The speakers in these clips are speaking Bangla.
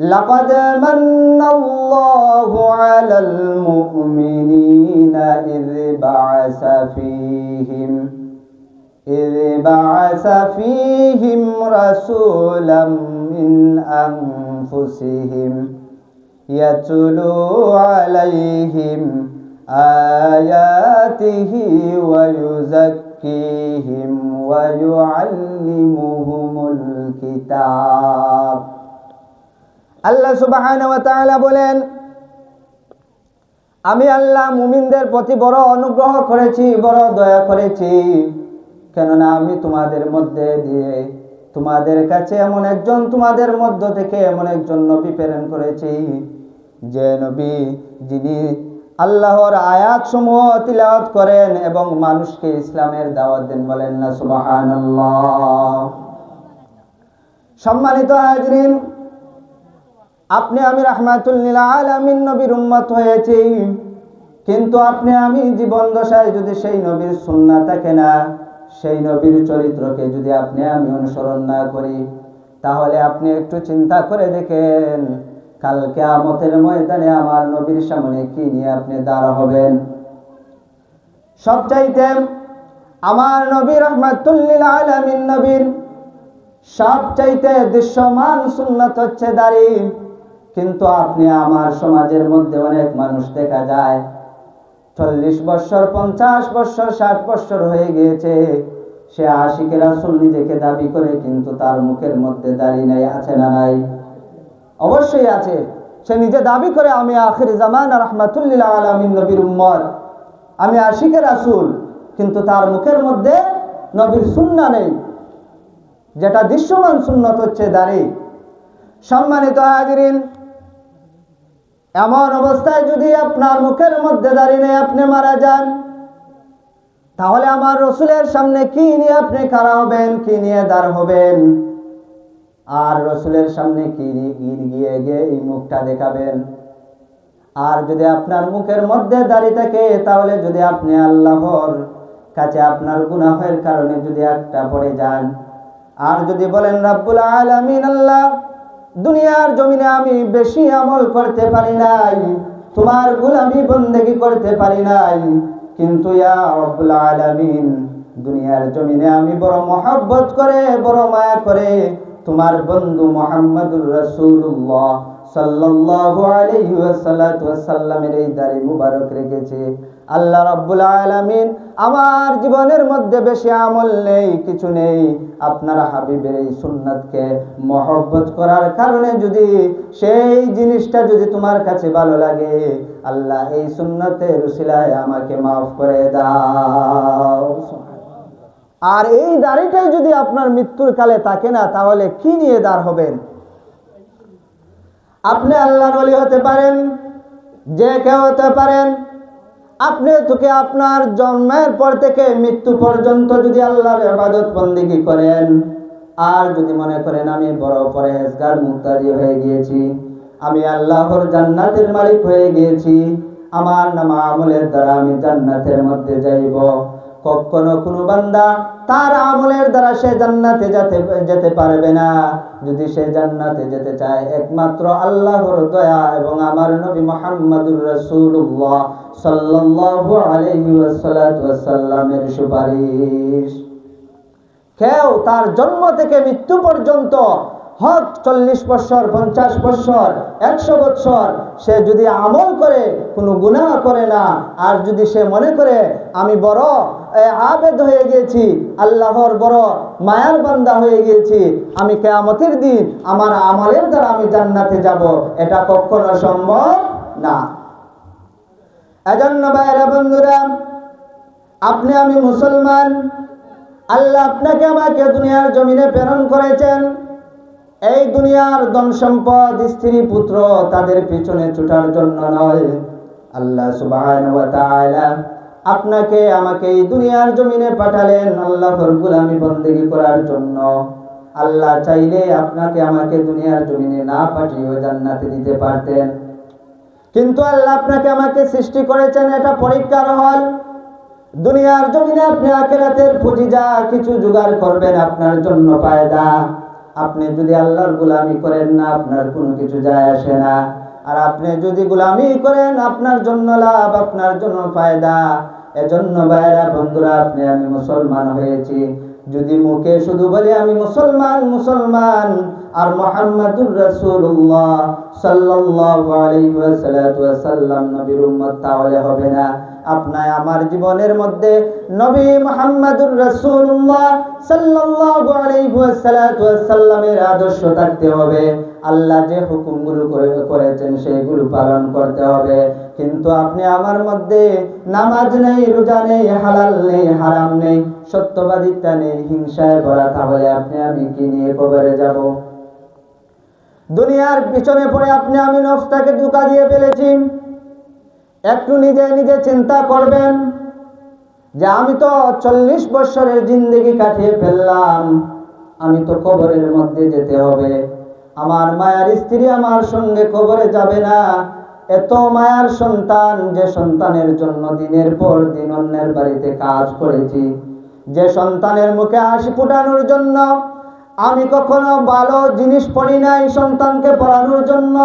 لقد من الله على المؤمنين إذ بعث فيهم إذ بعث فيهم رسولا من أنفسهم يتلو عليهم آياته ويزكيهم ويعلمهم الكتاب. আল্লাহ তাআলা বলেন, আমি আল্লাহ মুমিনদের প্রতি বড় অনুগ্রহ করেছি, বড় দয়া করেছি। কেননা আমি তোমাদের মধ্যে দিয়ে, তোমাদের কাছে এমন একজন তোমাদের মধ্য থেকে এমন একজন নবী প্রেরণ করেছি, যে নবী যিনি আল্লাহর আয়াত সমূহ তিলাওয়াত করেন এবং মানুষকে ইসলামের দাওয়াত দেন বলেন না, সুবহানাল্লাহ। সম্মানিত হাজরিন আপনি আমি রাহমাতুল্লিল আলামিন নবীর উম্মত হয়েছি। কিন্তু আপনি আমি জীবন দশায় যদি সেই নবীর সুন্না থাকে না, সেই নবীর চরিত্রকে যদি আপনি আমি অনুসরণ না করি, তাহলে আপনি একটু চিন্তা করে দেখেন কালকে আমতের ময়দানে আমার নবীর সামনে কি নিয়ে আপনি দাঁড়া হবেন। সবচাইতে আমার নবী রহমাতুল্লিল আলামিন নবীর সবচাইতে দৃশ্যমান সুন্নত হচ্ছে দাঁড়িয়ে কিন্তু আপনি আমার সমাজের মধ্যে অনেক মানুষ দেখা যায়। চল্লিশ বছর, পঞ্চাশ বছর, ষাট বছর হয়ে গিয়েছে। সে আশিকের আসল নিজেকে দাবি করে কিন্তু তার মুখের মধ্যে দাঁড়িয়ে নাই, আছে না নাই? অবশ্যই আছে। সে নিজে দাবি করে, আমি আখির জামান রহমাতুল্লিল আলমিন, নবীর উম্মর আমি আশিকের আসুল কিন্তু তার মুখের মধ্যে নবীর সুন্না নেই। যেটা দৃশ্যমান সুন্নত হচ্ছে দাঁড়িয়ে সম্মানিত হাজিরিন এমন অবস্থায় যদি আপনার মুখের মধ্যে দাঁড়িয়ে আপনি মারা যান, তাহলে আমার রসুলের সামনে কি নিয়ে আপনি খাড়া হবেন, কি নিয়ে দাঁড় হবেন? আর রসুলের সামনে কি গিয়ে গিয়ে এই মুখটা দেখাবেন? আর যদি আপনার মুখের মধ্যে দাঁড়িয়ে থাকে, তাহলে যদি আপনি আল্লাহর কাছে আপনার গুনাহের কারণে যদি একটা পড়ে যান। আর যদি বলেন, রাব্বুল আলামিন, আল্লাহ দুনিয়ার জমিনে আমি বেশি আমল করতে পারি নাই, তোমার গুলামি বন্দেগি করতে পারি নাই। কিন্তু দুনিয়ার জমিনে আমি বড় মহব্বত করে, বড় মায়া করে তোমার বন্ধু মোহাম্মদুর রাসূলুল্লাহ সাল্লাল্লাহু আলাইহি ওয়াসাল্লামের এই দাড়ি মুবারক রেখেছে। আল্লাহ রাব্বুল আলামিন আমার জীবনের মধ্যে বেশি আমল নেই, কিছু নেই। আপনার হাবিবের এই সুন্নাতকে মহব্বত করার কারণে যদি সেই জিনিসটা যদি তোমার কাছে ভালো লাগে, আল্লাহ এই সুন্নতের উসিলায় আমাকে মাফ করে দাও। আর এই দাড়িটাই যদি আপনার মৃত্যুর কালে থাকে না, তাহলে কি নিয়ে দাঁড় হবেন? আপনি আল্লাহর ওলি হতে পারেন, যে কেউ হতে পারেন আপনি তোকে আপনার জন্মের পর থেকে মৃত্যু পর্যন্ত যদি আল্লাহর ইবাদত বন্দিগি করেন, আর যদি মনে করেন আমি বড় পরহেজগার মুক্তারি হয়ে গিয়েছি, আমি আল্লাহর জান্নাতের মালিক হয়ে গিয়েছি, আমার নাম আমলের দ্বারা আমি জান্নাতের মধ্যে যাইব। কখনো কোনো বান্দা তার আমলের দ্বারা সে জান্নাতে যেতে যেতে পারবে না। যদি সে জান্নাতে যেতে চায়, একমাত্র আল্লাহর দয়া এবং আমার নবী মোহাম্মদুর রাসূলুল্লাহ সাল্লাল্লাহু আলাইহি ওয়াসাল্লামের সুপারিশ। কেউ তার জন্ম থেকে মৃত্যু পর্যন্ত হক চল্লিশ বৎসর, পঞ্চাশ বৎসর, একশো বৎসর, সে যদি আমল করে, কোনো গুনাহ করে না। আর যদি সে মনে করে, আমি বড় আবেদ হয়ে গিয়েছি, আল্লাহর বড় মায়ার বান্দা হয়ে গিয়েছি, আমি কেয়ামতের দিন আমার আমলের দ্বারা আমি জান্নাতে যাব, এটা কখনো সম্ভব না। এজন্য ভাইরা বন্ধুরা, আপনি আমি মুসলমান, আল্লাহ আপনাকে আমাকে দুনিয়ার জমিনে প্রেরণ করেছেন। এই দুনিয়ার ধন সম্পদ, স্ত্রী, পুত্র তাদের পিছনে ছুটার জন্য নয়। আল্লাহ আপনাকে আমাকে এই দুনিয়ার জমিনে পাঠালেন আল্লাহর গোলামি বন্দেগী করার জন্য। আল্লাহ চাইলে আপনাকে আমাকে দুনিয়ার জমিনে না পাঠিয়ে জান্নাতে দিতে পারতেন। কিন্তু আল্লাহ আপনাকে আমাকে সৃষ্টি করেছেন, এটা পরীক্ষার হল। দুনিয়ার জমিনে আপনি আখেরাতের পুঁজি যা কিছু জোগাড় করবেন, আপনার জন্য পায়দা আপনি যদি আল্লাহর গুলামি করেন না, আপনার কোনো কিছু যায় আসে না। আর আপনি যদি গুলামি করেন, আপনার জন্য লাভ, আপনার জন্য ফায়দা। এজন্য ভাইরা, বন্ধুরা, আপনি, আমি মুসলমান হয়েছি। যদি মুখে শুধু বলি আমি মুসলমান মুসলমান, আর মোহাম্মদুর রাসূলুল্লাহ সাল্লাল্লাহু আলাইহি ওয়াসাল্লাম নবীর উম্মত, তাহলে হবে না। আপনার আমার জীবনের মধ্যে নবী মুহাম্মদুর রাসূলুল্লাহ সাল্লাল্লাহু আলাইহি ওয়াসাল্লামের আদর্শ থাকতে হবে। আল্লাহ যে হুকুমগুলো করেছেন সেগুলো পালন করতে হবে। কিন্তু আপনি আমার মধ্যে নামাজ নেই, রোজা নেই, হালাল নেই, হারাম নেই, সত্যবাদিতা নেই, হিংসায় ভরা, তাহলে আপনি আমি কি নিয়ে কবরে যাব? দুনিয়ার পিছনে পড়ে আপনি আমি নফটাকে ধোকা দিয়ে ফেলেছি। একটু নিজে নিজে চিন্তা করবেন যে আমি তো চল্লিশ বছরের জিন্দগি কাটিয়ে ফেললাম। আমি তো কবরের মধ্যে যেতে হবে। আমার মায়ার স্ত্রী আমার সঙ্গে কবরে যাবে না। এত মায়ার সন্তান, যে সন্তানের জন্য দিনের পর দিন অন্যের বাড়িতে কাজ করেছি। যে সন্তানের মুখে হাসি ফুটানোর জন্য, আমি কখনো ভালো জিনিস পড়ি নাই সন্তানকে পড়ানোর জন্য।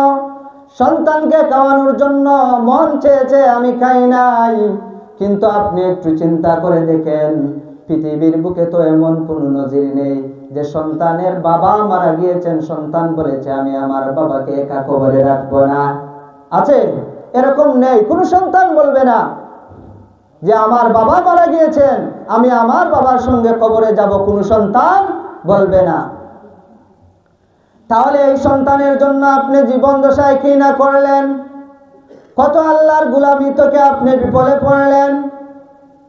সন্তানকে খাওয়ানোর জন্য মন চেয়েছে, আমি খাই নাই। কিন্তু আপনি একটু চিন্তা করে দেখেন, পৃথিবীর বুকে তো এমন কোনো নজির নেই যে সন্তানের বাবা মারা গিয়েছেন। সন্তান বলেছে, আমি আমার বাবাকে একা কবরে রাখব না। আছে? এরকম নেই। কোনো সন্তান বলবে না যে, আমার বাবা মারা গিয়েছেন, আমি আমার বাবার সঙ্গে কবরে যাব। কোনো সন্তান বলবে না। তাহলে এই সন্তানের জন্য আপনি জীবন দশায় কি না করলেন? কত আল্লাহর গুলামি তোকে আপনি বিপলে পড়লেন?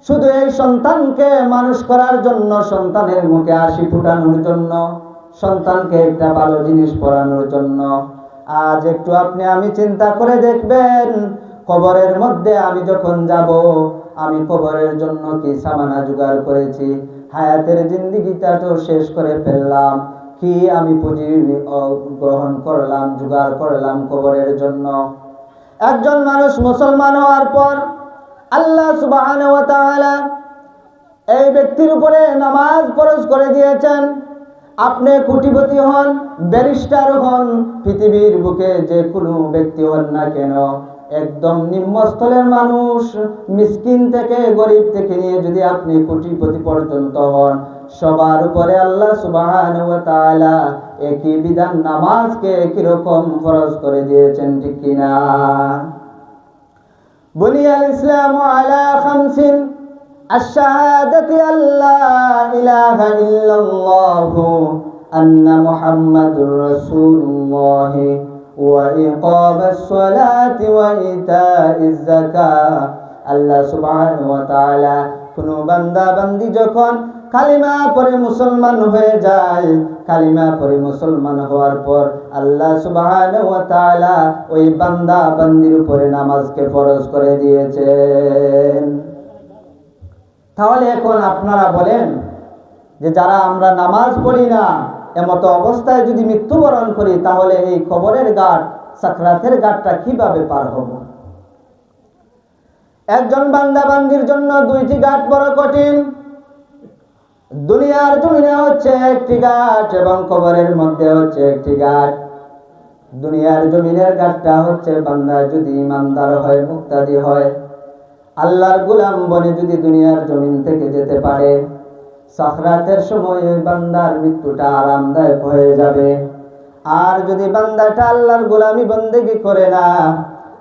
শুধু এই সন্তানকে মানুষ করার জন্য, সন্তানের মুখে হাসি ফুটানোর জন্য, সন্তানকে একটা ভালো জিনিস পড়ানোর জন্য। আজ একটু আপনি আমি চিন্তা করে দেখবেন, কবরের মধ্যে আমি যখন যাব, আমি কবরের জন্য কি সামানা জোগাড় করেছি? হায়াতের জিন্দিগিটা তো শেষ করে ফেললাম। কি আমি পুঁজি গ্রহণ করলাম, জোগাড় করলাম কবরের জন্য? একজন মানুষ মুসলমান হওয়ার পর আল্লাহ এই ব্যক্তির উপরে নামাজ ফরজ করে দিয়েছেন। আপনি কোটিপতি হন, ব্যারিস্টার হন, পৃথিবীর বুকে যে কোনো ব্যক্তি হন না কেন, একদম নিম্নস্থলের মানুষ, মিসকিন থেকে, গরিব থেকে নিয়ে যদি আপনি কোটিপতি পর্যন্ত হন সবার উপরে আল্লাহ সুবহানাহু ওয়া তাআলা একই বিধান নামাজকে একই রকম ফরজ করে দিয়েছেন ঠিক কিনা بني الإسلام على خمس الشهادة أن لا إله إلا الله أن محمد رسول الله وإقام الصلاة وإيتاء الزكاة আল্লাহ সুবহানাহু ওয়া তাআলা কোন বান্দা বান্দি যখন কালিমা পরে মুসলমান হয়ে যায়। কালিমা পরে মুসলমান হওয়ার পর আল্লাহ তাআলা ওই বান্দা বান্দির উপরে নামাজকে ফরজ করে দিয়েছেন। তাহলে এখন আপনারা বলেন যে যারা আমরা নামাজ পড়ি না, এমতো অবস্থায় যদি মৃত্যুবরণ করি, তাহলে এই কবরের ঘাট, সাকরাতের ঘাটটা কীভাবে পার হব? একজন বান্দা বান্দির জন্য দুইটি ঘাট বড় কঠিন। দুনিয়ার জমিনে হচ্ছে একটি ঘাট এবং কবরের মধ্যে হচ্ছে একটি ঘাট দুনিয়ার জমিনের ঘাটটা হচ্ছে বান্দা যদি ইমানদার হয়, মুক্তাদি হয়। আল্লাহর গুলাম বনে যদি দুনিয়ার জমিন থেকে যেতে পারে, সখরাতের সময় বান্দার মৃত্যুটা আরামদায়ক হয়ে যাবে। আর যদি বান্দাটা আল্লাহর গোলামি বন্দেগি করে না,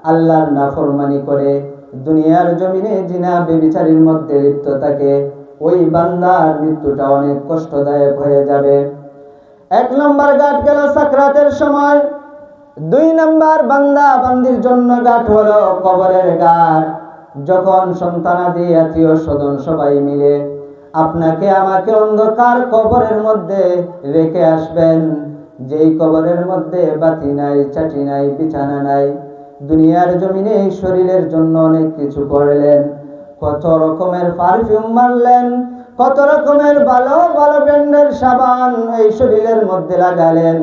আল্লাহর না নাফরমানি করে, দুনিয়ার জমিনে জিনা, বেবিচারির মধ্যে লিপ্ত থাকে ওই বান্দার মৃত্যুটা অনেক কষ্টদায়ক হয়ে যাবে। এক নম্বর ঘাট গেল সাকরাতের সময়। দুই নম্বর বান্দা বান্দির জন্য ঘাট হলো কবরের ঘাট যখন সন্তানাদি, আত্মীয় স্বজন সবাই মিলে আপনাকে আমাকে অন্ধকার কবরের মধ্যে রেখে আসবেন। যেই কবরের মধ্যে বাতি নাই, চাটি নাই, বিছানা নাই, দুনিয়ার জমিনে, শরীরের জন্য অনেক কিছু করলেন। কত রকমের পারফিউম মারলেন, কত রকমের ভালো ভালো ব্র্যান্ডের সাবান এই শরীরের মধ্যে লাগালেন।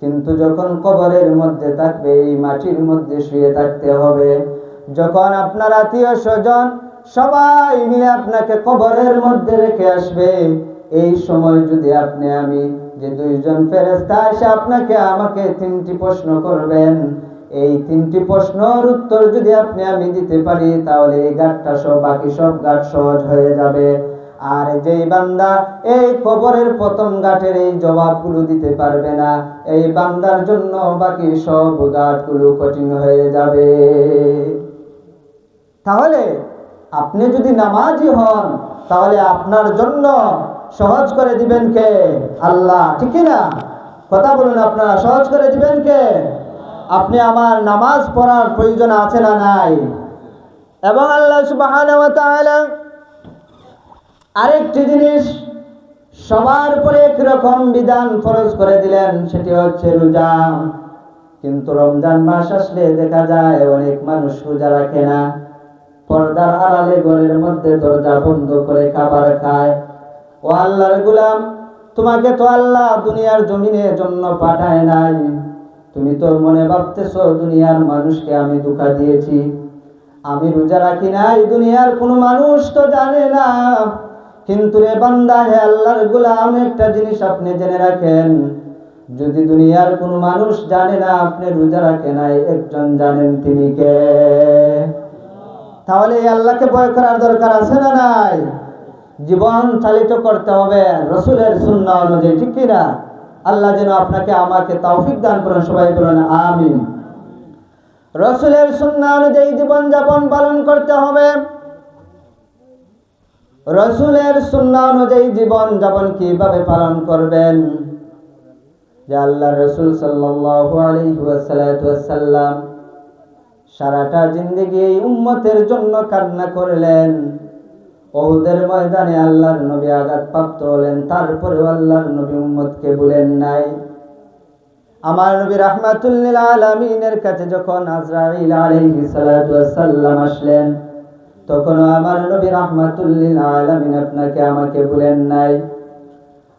কিন্তু যখন কবরের মধ্যে থাকবে, এই মাটির মধ্যে শুয়ে থাকতে হবে। যখন আপনার আত্মীয় স্বজন সবাই মিলে আপনাকে কবরের মধ্যে রেখে আসবে, এই সময় যদি আপনি, আমি যে দুইজন ফেরেস্তা এসে আপনাকে, আমাকে তিনটি প্রশ্ন করবেন এই তিনটি প্রশ্নের উত্তর যদি আপনি আমি দিতে পারি, তাহলে এই গাঠটা সব বাকি সব গাঠ সহজ হয়ে যাবে। আর যেই বান্দা এই কবরের প্রথম গাঠের এই জবাবগুলো দিতে পারবে না, এই বান্দার জন্য বাকি সব গাঠগুলো কঠিন হয়ে যাবে। তাহলে আপনি যদি নামাজি হন, তাহলে আপনার জন্য সহজ করে দিবেন কে? আল্লাহ। ঠিক না কথা বলুন আপনারা, সহজ করে দিবেন কে? আপনি আমার নামাজ পড়ার প্রয়োজন আছে না নাই? এবং আল্লাহ সুবহানাহু ওয়া আরেকটি জিনিস সবার উপরে একরকম বিধান ফরজ করে দিলেন, সেটি হচ্ছে রোজা। কিন্তু রমজান মাস আসলে দেখা যায় অনেক মানুষ রোজা রাখে না। পর্দার আড়ালে ঘরের মধ্যে দরজা বন্ধ করে খাবার খায়। ও আল্লাহর গুলাম, তোমাকে তো আল্লাহ দুনিয়ার জমিনের জন্য পাঠায় নাই। তুমি তো মনে ভাবতেছ, দুনিয়ার মানুষকে আমি ধোঁকা দিয়েছি। আমি রোজা রাখি নাই, দুনিয়ার কোনো মানুষ তো জানে না। কিন্তু রে বান্দা, হে আল্লাহর গুলাম, একটা জিনিস আপনি জেনে রাখেন। যদি দুনিয়ার কোনো মানুষ জানে না, আপনি রোজা রাখে নাই, একজন জানেন তিনি কে? তাহলে এই আল্লাহকে ভয় করার দরকার আছে না নাই? জীবন চালিত করতে হবে, রসুলের সুন্না অনুযায়ী, ঠিক কিনা আল্লাহ যেন আপনাকে আমাকে তৌফিক দান করেন, সবাই বলেন আমিন। রসুলের সুন্না অনুযায়ী জীবন যাপন পালন করতে হবে। রসুলের সুন্না অনুযায়ী জীবন যাপন কীভাবে পালন করবেন? যে আল্লাহ রসুল সাল্লাল্লাহু আলাইহি ওয়াসাল্লাম সারাটা জিন্দগি উম্মতের জন্য কান্না করলেন। ওহুদের ময়দানে আল্লাহর নবী আঘাত প্রাপ্ত হলেন তারপরে আল্লাহর নবী উম্মতকে বলেন নাই। আমার নবী রাহমাতুল্লিল আলামিনের কাছে যখন আজরাইল ওয়াসাল্লাম আসলেন তখন আমার নবী রাহমাতুল্লিল আলামিন আপনাকে আমাকে বলেন নাই।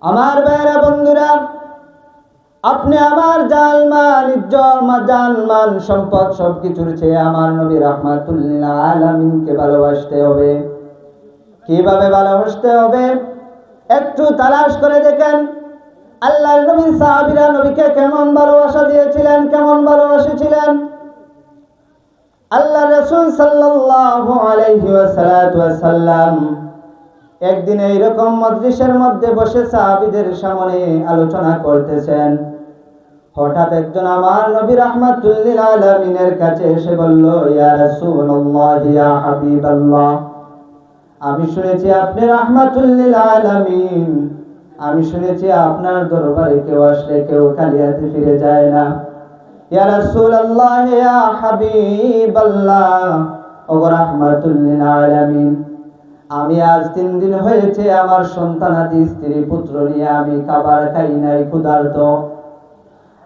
আমার ভাইরা বন্ধুরা, আপনি আমার জালমান ইজ্জত মা জানমান সম্পদ সবকিছুর চেয়ে আমার নবী রাহমাতুল্লিল আলামিনকে ভালোবাসতে হবে। কীভাবে ভালোবাসতে হবে? একটু তালাশ করে দেখেন। আল্লাহর নবী, সাহাবীরা নবীকে কেমন ভালোবাসা দিয়েছিলেন, কেমন ভালোবাসেছিলেন? আল্লাহ রাসূল সাল্লাল্লাহু আলাইহি ওয়াসাল্লাম একদিন এইরকম মজলিসের মধ্যে বসে সাহাবীদের সামনে আলোচনা করতেছেন। হঠাৎ একজন আমার নবী রাহমাতুল্লিল আলামিনের কাছে এসে বলল, ইয়া রাসূলুল্লাহ, ইয়া হাবিবাল্লাহ। আমি শুনেছি আপনি রাহমাতুল্লিল আলামিন। আমি শুনেছি আপনার দরবারে কেউ আসলে কেউ খালি হাতে ফিরে যায় না। ইয়া রাসূলুল্লাহ, ইয়া হাবিবাল্লাহ ও রাহমাতুল্লিল আলামিন। আমি আজ তিন দিন হয়েছে আমার সন্তান আদি স্ত্রী পুত্র নিয়ে আমি খাবার খাই নাই, ক্ষুধার্ত।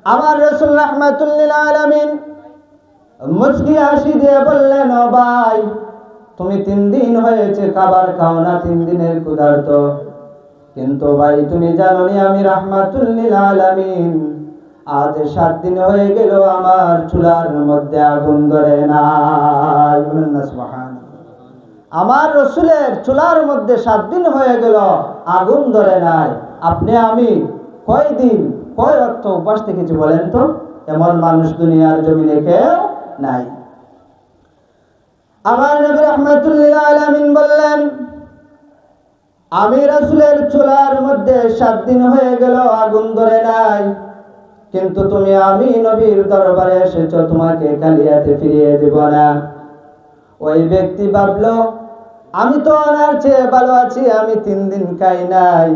আমার রসুল রহমাতুল্লিল আলামিন মুচকি হাসি দিয়ে বললেন, ও ভাই তুমি তিন দিন হয়েছে খাবার খাও না, তিন দিনের ক্ষুধার্ত। কিন্তু ভাই, তুমি জানো নি আমি রাহমাতুল্লিল আলামিন। আজ সাত দিন হয়ে গেল, আমার চুলার মধ্যে আগুন ধরে না। আমার রসুলের চুলার মধ্যে সাত দিন হয়ে গেল, আগুন ধরে নাই। আপনি, আমি কয় দিন, কয় অর্থ উপাস থেকেছি বলেন তো? এমন মানুষ দুনিয়ার জমিনে কেউ নাই। আমার নবী রহমতুল্লাহ আলামিন বললেন, আমি রাসূলের চুলার মধ্যে সাত দিন হয়ে গেল আগুন ধরে নাই। কিন্তু তুমি আমি নবীর দরবারে এসেছ, তোমাকে কালিয়াতে ফিরিয়ে দিব না। ওই ব্যক্তি ভাবলো, আমি তো ওনার চেয়ে ভালো আছি, আমি তিন দিন খাই নাই।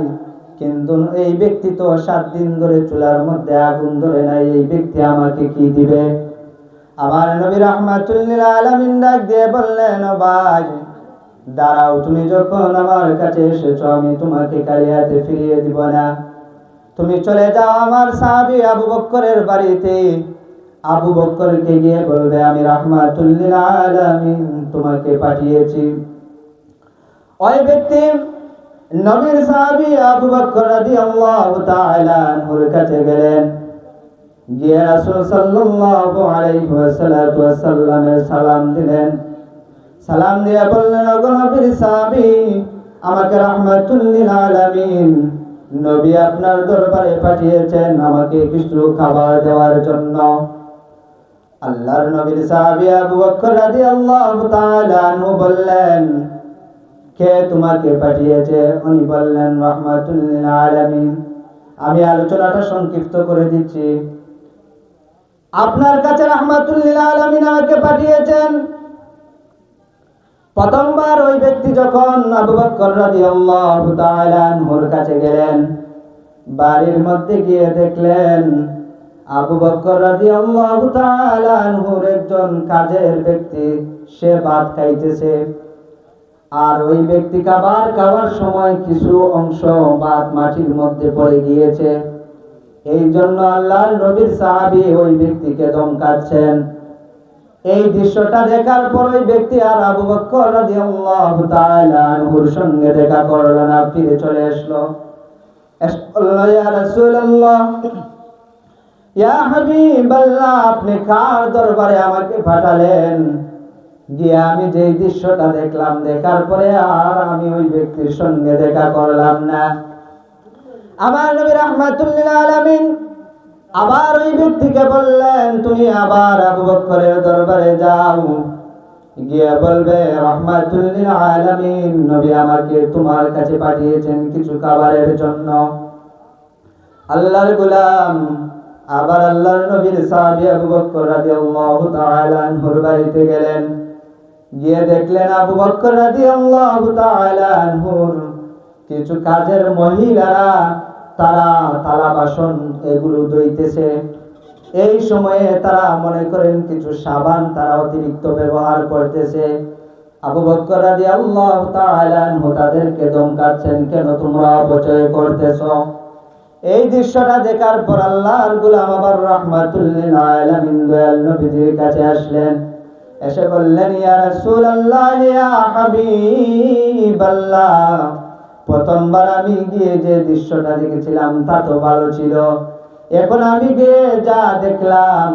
কিন্তু এই ব্যক্তি তো সাত দিন ধরে চুলার মধ্যে আগুন ধরে নাই, এই ব্যক্তি আমাকে কি দিবে? আমার নবী রহমাতুল্লিল আলামিন ডাক দিয়ে বললেন, "ও ভাই, দাঁড়াও, তুমি যখন আমার কাছে এসেছ, আমি তোমাকে কালিয়াতে ফিরিয়ে দিব না। তুমি চলে যাও আমার সাহাবী আবু বক্করের বাড়িতে। আবু বক্করকে গিয়ে বলবে, আমি রাহমাতুল্লিল আলামিন তোমাকে পাঠিয়েছি। ওই ব্যক্তি নবীর সাহাবী আবু বকর রাদিয়াল্লাহু তাআলা আনহুর কাছে গেলেন। গিয়ে রাসূল সাল্লাল্লাহু আলাইহি ওয়াসাল্লামের সালাম দিলেন। সালাম দিয়ে বললেন, ওগো নবীর সাহাবী, আমাকে রাহমাতুল লিল আলামিন, নবী আপনার দরবারে পাঠিয়েছেন আমাকে কিছু খাবার দেওয়ার জন্য। আল্লাহর নবীর সাহাবী আবু বকর রাদিয়াল্লাহু তাআলা আনহু বললেন, কে তোমাকে পাঠিয়েছে? উনি বললেন, রাহমাতুল লিল আলামিন। আমি আলোচনাটা সংক্ষিপ্ত করে দিচ্ছি। আপনার কাছে রাহমাতুল লিল আলামিন আমাকে পাঠিয়েছেন। প্রথমবার ওই ব্যক্তি যখন আবু বকর রাদিয়াল্লাহু তাআলা আনহুর কাছে গেলেন, বাড়ির মধ্যে গিয়ে দেখলেন আবু বকর রাদিয়াল্লাহু তাআলা আনহুর একজন কাজের ব্যক্তি, সে ভাত খাইতেছে। আর ওই ব্যক্তি খাবার খাওয়ার সময় কিছু অংশ ভাত মাটির মধ্যে পড়ে গিয়েছে। এই জন্য আল্লাহ নবীর সাহাবী ওই ব্যক্তিকে ধমকাচ্ছেন। এই দৃশ্যটা দেখার পর ওই ব্যক্তি আর আবু বকর রাদিয়াল্লাহু তাআলা সঙ্গে দেখা করল না, ফিরে চলে আসলো। ইয়া রাসূলুল্লাহ, ইয়া আপনি কার দরবারে আমাকে পাঠালেন? গিয়ে আমি যে দৃশ্যটা দেখলাম, দেখার পরে আর আমি ওই ব্যক্তির সঙ্গে দেখা করলাম না। আমার নবী রাহমাতুল্লিল আলামিন আবার ওই ব্যক্তিকে বললেন, তুমি আবার আবু বকরের দরবারে যাও। গিয়ে বলবে, রহমাতুল্লিল আলামিন, নবী আমাকে তোমার কাছে পাঠিয়েছেন কিছু খাবারের জন্য। আল্লাহর গোলাম আবার আল্লাহর নবীর সাহাবী আবু বকর রাদিয়াল্লাহু তাআলা আনহুর বাড়িতে গেলেন। গিয়ে দেখলেন আবু বকর রাদিয়াল্লাহু তাআলা আনহুর কিছু কাজের মহিলারা তারা থালা বাসন এগুলো ধুইতেছে। এই সময়ে তারা মনে করেন কিছু সাবান তারা অতিরিক্ত ব্যবহার করতেছে। আবু বকর রাদিয়াল্লাহু তাআলা আনহু তাদেরকে ধমকাচ্ছেন, কেন তোমরা অপচয় করতেছো? এই দৃশ্যটা দেখার পর আল্লাহর গোলাম আবার রাহমাতুল্লিল আলামিন দয়াল নবীজির কাছে আসলেন। এসে বললেন, ইয়া রাসূলুল্লাহ, ইয়া হাবিবাল্লাহ। প্রথমবার আমি গিয়ে যে দৃশ্যটা দেখেছিলাম, তা তো ভালো ছিল। এখন আমি গিয়ে যা দেখলাম,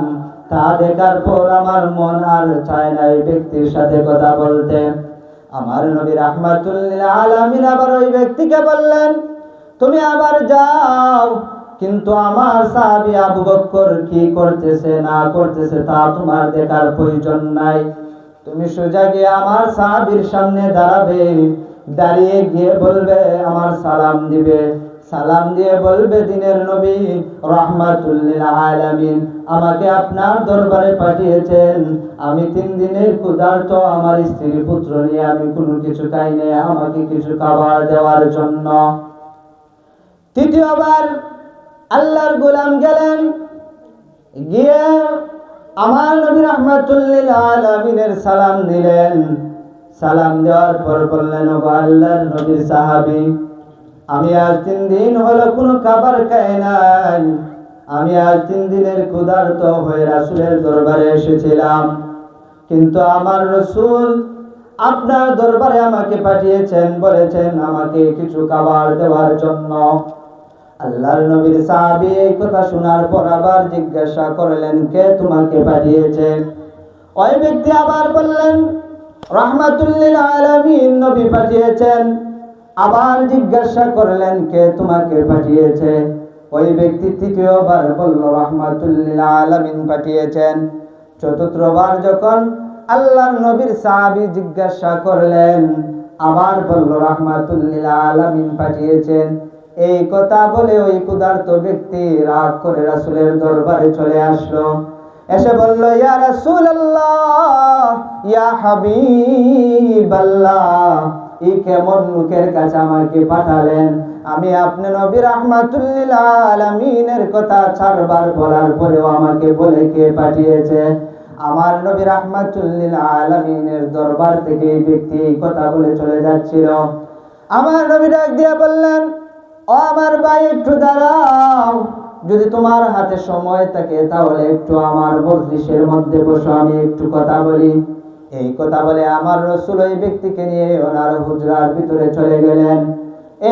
তা দেখার পর আমার মন আর চায় না এই ব্যক্তির সাথে কথা বলতে। আমার নবী রাহমাতুল্লিল আলামিন আবার ওই ব্যক্তিকে বললেন, তুমি আবার যাও, কিন্তু আমার সাহাবী আবু বকর কি করতেছে, না করতেছে, তা তোমার দেখার প্রয়োজন নাই। তুমি সোজা গিয়ে আমার সাহাবীর সামনে দাঁড়াবে দাঁড়িয়ে গিয়ে বলবে, আমার সালাম দিবে। সালাম দিয়ে বলবে, দিনের নবী রহমাতুল্লিল আলামিন আমাকে আপনার দরবারে পাঠিয়েছেন। আমি তিন দিনের ক্ষুধার্ত আমার স্ত্রী পুত্র নিয়ে আমি কোনো কিছু খাই নাই, আমাকে কিছু খাবার দেওয়ার জন্য। তৃতীয়বার আল্লাহর গোলাম গেলেন, গিয়ে আমার নবী রহমাতুল্লিল আলামিনের সালাম দিলেন সালাম দেওয়ার পর বললেন ও আল্লাহর নবীর সাহাবী, আমি আজ তিন দিন হলো কোনো খাবার খাই নাই। আমি আজ তিন দিনের ক্ষুধার্ত হয়ে রাসূলের দরবারে এসেছিলাম। কিন্তু আমার রসুল আপনার দরবারে আমাকে পাঠিয়েছেন, বলেছেন আমাকে কিছু খাবার দেওয়ার জন্য। আল্লাহর নবীর সাহাবী এই কথা শোনার পর আবার জিজ্ঞাসা করলেন, কে তোমাকে পাঠিয়েছে? ওই ব্যক্তি আবার বললেন রহমাতুল্লিল আলামিন নবী পাঠিয়েছেন। আবার জিজ্ঞাসা করলেন, কে তোমাকে পাঠিয়েছে? ওই ব্যক্তি তৃতীয়বার বলল, রহমাতুল্লিল আলামিন পাঠিয়েছেন। চতুর্থবার যখন আল্লাহর নবীর সাহাবী জিজ্ঞাসা করলেন, আবার বলল, রহমাতুল্লিল আলামিন পাঠিয়েছেন। এই কথা বলে ওই ক্ষুধার্ত ব্যক্তি রাগ করে রাসুলের দরবারে চলে আসলো। এসে বলল, ইয়া রাসূলুল্লাহ, ইয়া হাবিবাল্লাহ, এই কেমন লোকের কাছে আমাকে পাঠালেন? আমি আপনি নবী রাহমাতুল্লিল আলামিনের কথা চারবার বলার পরেও আমাকে বলে কে পাঠিয়েছে? আমার নবী রাহমাতুল্লিল আলামিনের দরবার থেকে এই ব্যক্তি এই কথা বলে চলে যাচ্ছিল। আমার নবী ডাক দিয়ে বললেন, ও আমার ভাই, একটু দাঁড়াও। যদি তোমার হাতে সময় থাকে, তাহলে একটু আমার মজলিসের মধ্যে বসো, আমি একটু কথা বলি। এই কথা বলে আমার রসুল ওই ব্যক্তিকে নিয়ে ওনার হুজরার ভিতরে চলে গেলেন।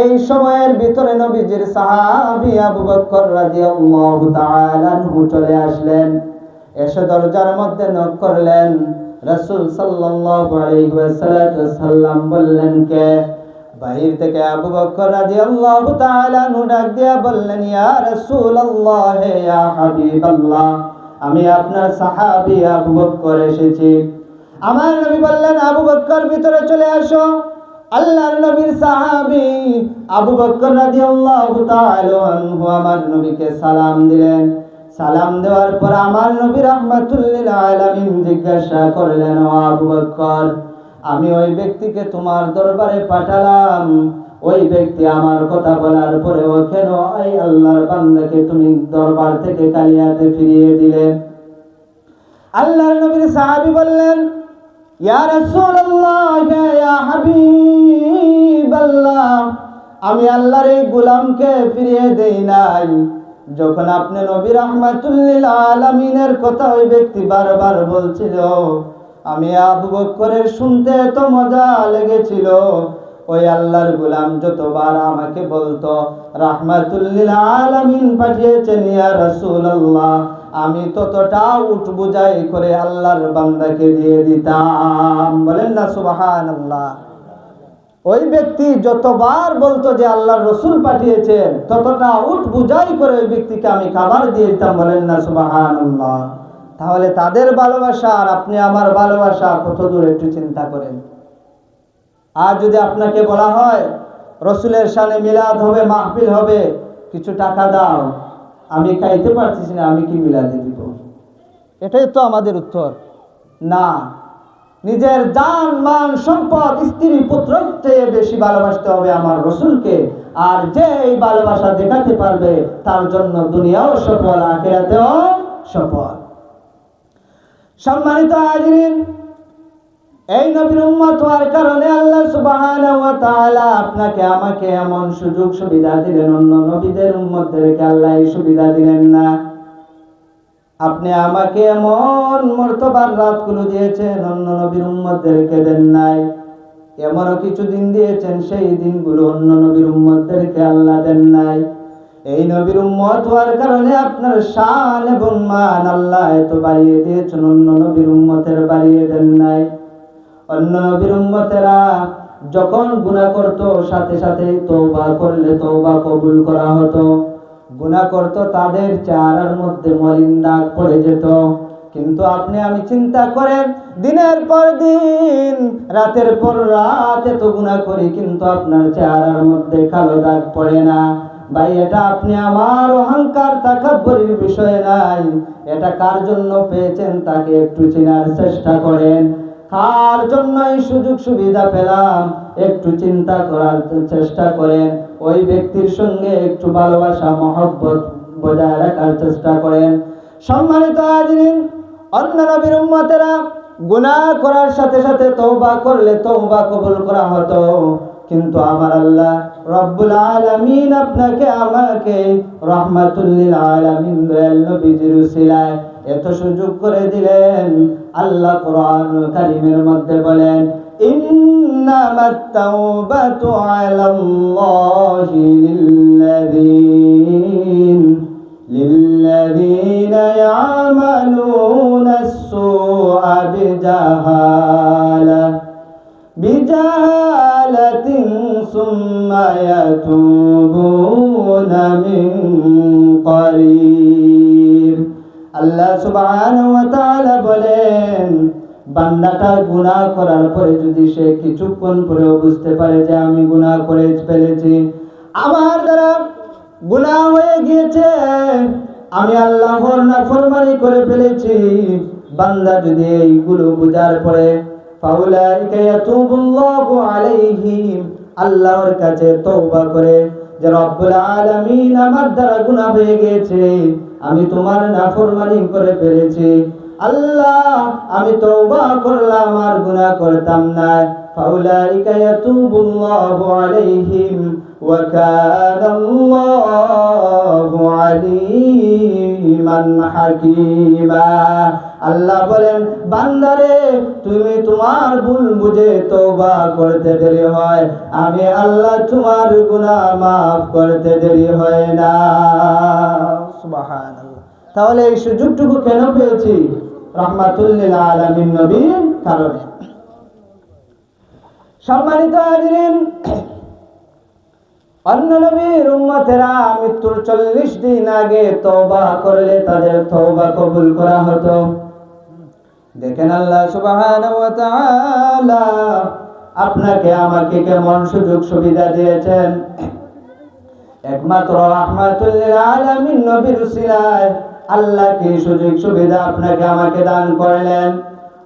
এই সময়ের ভিতরে নবীজির সাহাবী আবু বকর রাদিয়াল্লাহু তাআলা চলে আসলেন। এসে দরজার মধ্যে নক করলেন। রাসূল সাল্লাল্লাহু আলাইহি ওয়াসাল্লাম বললেন, কে? বাহির থেকে আবু বকর রাদিয়াল্লাহু তাআলা নু ডাক দিয়া বললেন, ইয়া রাসূলুল্লাহ, হে ইয়া হাবিবাল্লাহ, আমি আপনার সাহাবী আবু বকর এসেছি। আমার নবী বললেন, আবু বকর, ভিতরে চলে আসো। আল্লাহর নবীর সাহাবী আবু বকর রাদিয়াল্লাহু তাআলা আনহু আমার নবীকে সালাম দিলেন। সালাম দেওয়ার পর আমার নবী রাহমাতুল্লিল আলামিন জিজ্ঞাসা করলেন, ও আবু বকর আমি ওই ব্যক্তিকে তোমার দরবারে পাঠালাম। ওই ব্যক্তি আমার কথা বলার পরে ও কেন এই আল্লাহর বান্দাকে তুমি দরবার থেকে কালিয়াতে ফিরিয়ে দিলে? আল্লাহর নবীর সাহাবী বললেন, ইয়া রাসূলুল্লাহ, ইয়া হাবিবাল্লাহ, আমি আল্লাহর এই গোলামকে ফিরিয়ে দেই নাই। যখন আপনি নবী রাহমাতুল্লিল আলামিনের কথা ওই ব্যক্তি বারবার বলছিল আমি আবু বকরের শুনতে এত মজা লেগেছিল। ওই আল্লাহর গোলাম যতবার আমাকে বলতো রাহমাতুল্লিল পাঠিয়েছেন আমি ততটা উঠ বুঝাই করে আল্লাহর বান্দাকে দিয়ে দিতাম। বলেন না, সুবহানাল্লাহ। ওই ব্যক্তি যতবার বলতো যে আল্লাহর রসুল পাঠিয়েছেন, ততটা উঠ বুঝাই করে ওই ব্যক্তিকে আমি খাবার দিয়ে দিতাম। বলেন না, সুবহানাল্লাহ। তাহলে তাদের ভালোবাসা আর আপনি আমার ভালোবাসা কত দূর একটু চিন্তা করেন। আর যদি আপনাকে বলা হয়, রসুলের সামনে মিলাদ হবে, মাহফিল হবে, কিছু টাকা দাও, আমি খাইতে পারতেছি না, আমি কি মিলাদে দিব? এটাই তো আমাদের উত্তর। না, নিজের জান, মান, সম্পদ, স্ত্রী পুত্র চেয়ে বেশি ভালোবাসতে হবে আমার রসুলকে। আর যে এই ভালোবাসা দেখাতে পারবে, তার জন্য দুনিয়াও সফল, আখেরাতেও সফল। সম্মানিত হাজিরিন, এই নবীর উম্মত হওয়ার কারণে আল্লাহ সুবহানাহু ওয়া তাআলা আপনাকে, আমাকে এমন সুযোগ সুবিধা দিলেন, অন্য নবীদের উম্মতদেরকে আল্লাহ এই সুবিধা দিলেন না। আপনি আমাকে এমন মর্তবার রাতগুলো দিয়েছেন, অন্য নবীর উম্মতদেরকে দেন নাই। এমনও কিছু দিন দিয়েছেন, সেই দিনগুলো অন্য নবীর উম্মতদেরকে আল্লাহ দেন নাই। এই নবীর উম্মত হওয়ার কারণে আপনার শান এবং মান আল্লাহ এত বাড়িয়ে দিয়েছেন, অন্য নবীর উম্মতের বাড়িয়ে দেন নাই। অন্য নবীর উম্মতেরা যখন গুনাহ করত, সাথে সাথে তওবা করলে তওবা কবুল করা হতো। গুনাহ করত, তাদের চেহারার মধ্যে মলিন দাগ পড়ে যেত। কিন্তু আপনি, আমি চিন্তা করেন, দিনের পর দিন, রাতের পর রাত এত গুনাহ করি, কিন্তু আপনার চেহারার মধ্যে কালো দাগ পড়ে না। ভাই, এটা আপনি আমার অহংকার, তাকাব্বরের বিষয় নাই। এটা কার জন্য পেয়েছেন তাকে একটু চেনার চেষ্টা করেন। কার জন্য এই সুযোগ সুবিধা পেলাম, একটু চিন্তা করার চেষ্টা করেন। ওই ব্যক্তির সঙ্গে একটু ভালোবাসা, মহব্বত বজায় রাখার চেষ্টা করেন। সম্মানিত হাজরিন, অন্য নবীর উম্মতেরা গুনাহ করার সাথে সাথে তওবা করলে তওবা কবুল করা হতো। কিন্তু আমার আল্লাহ রব্বুল আলামিন আপনাকে আমাকে রহমাতুল্লিল আলামিন দয়াল নবীজির উসিলায় এত সুযোগ করে দিলেন আল্লাহ কোরআন কারিমের মধ্যে বলেন إنما التوبة على الله للذين للذين يعملون السوء بجهالة بجهالة ثم يتوبون من قريب আল্লাহ সুবহানাহু ওয়া তাআলা বলেন বান্দাটা গুনাহ করার পরে যদি সে কিছুক্ষণ পরেও বুঝতে পারে যে আমি গুনাহ করে ফেলেছি আমার দ্বারা গুনাহ হয়ে গিয়েছে আমি আল্লাহর নাফরমানি করে ফেলেছি বান্দা যদি এইগুলো বুঝার পরে ফাউলাইকা ইয়াতুবুল্লাহু আলাইহিম, আল্লাহর কাছে তওবা করে যে রব্বুল আলামিন আমার দ্বারা গুনাহ হয়ে গিয়েছে, আমি তোমার নাফরমানি করে ফেলেছি। আল্লাহ, আমি তওবা করলাম, আর গুনাহ করতাম না। হাকীমা। আল্লাহ বলেন, বান্দারে, তুমি তোমার ভুল বুঝে তওবা করতে দেরি হয়। আমি আল্লাহ তোমার গুনাহ মাফ করতে দেরি হয় না। সুবহানাল্লাহ। তাহলে এই সুযোগটুকু কেন পেয়েছি? রহমাতুল্লিল আলামিন নবীর কারণে। সম্মানিত হাজরিন, অন্য নবীর উম্মতেরা মৃত্যুর চল্লিশ দিন আগে তওবা করলে তাদের তওবা কবুল করা হতো। দেখেন আল্লাহ তাআলা, আপনাকে আমাকে কেমন সুযোগ সুবিধা দিয়েছেন? একমাত্র রাহমাতুল্লিল আলামিন নবীর উসিলায় আল্লাহ কি সুযোগ সুবিধা আপনাকে আমাকে দান করলেন?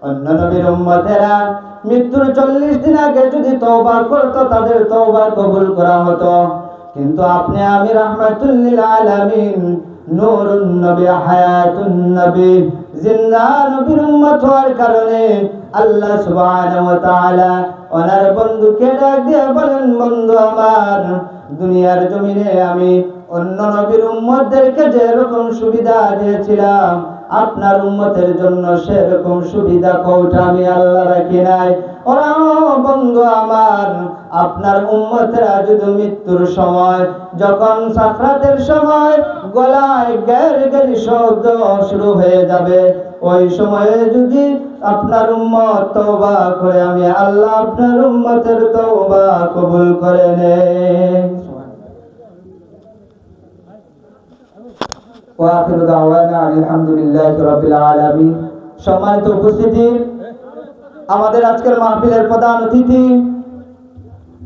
অন্য নবীর উম্মতেরা মৃত্যুর চল্লিশ দিন আগে যদি তওবা করতো, তাদের তওবা কবুল করা হতো। কিন্তু আপনি আমি রাহমাতুল্লিল আলামিন নূরুন নবী, হায়াতুন নবী জিন্দা নবীর উম্মত হওয়ার কারণে আল্লাহ সুবহানাহু ওয়া তাআলা ওনার বন্ধুকে ডাক দিয়ে বলেন, বন্ধু আমার, দুনিয়ার জমিনে আমি অন্য নবীর উম্মতদেরকে যেরকম সুবিধা দিয়েছিলাম, আপনার উম্মতের জন্য সেরকম সুবিধা কৌটা আমি আল্লাহ রাখি নাই। ওরা বন্ধু আমার আপনার উম্মতরা যদি মৃত্যুর সময় যখন সাফরাতের সময় গলায় গ্যার গ্যারি শব্দ শুরু হয়ে যাবে ওই সময়ে যদি আপনার উম্মত তওবা করে আমি আল্লাহ আপনার উম্মতের তওবা কবুল করে নেই। ওয়াখিরু দাওয়ানা আলহামদুলিল্লাহি রাব্বিল আলামিন। সম্মানিত উপস্থিতি। আমাদের আজকের মাহফিলের প্রধান অতিথি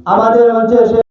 আমাদের হচ্ছে এসে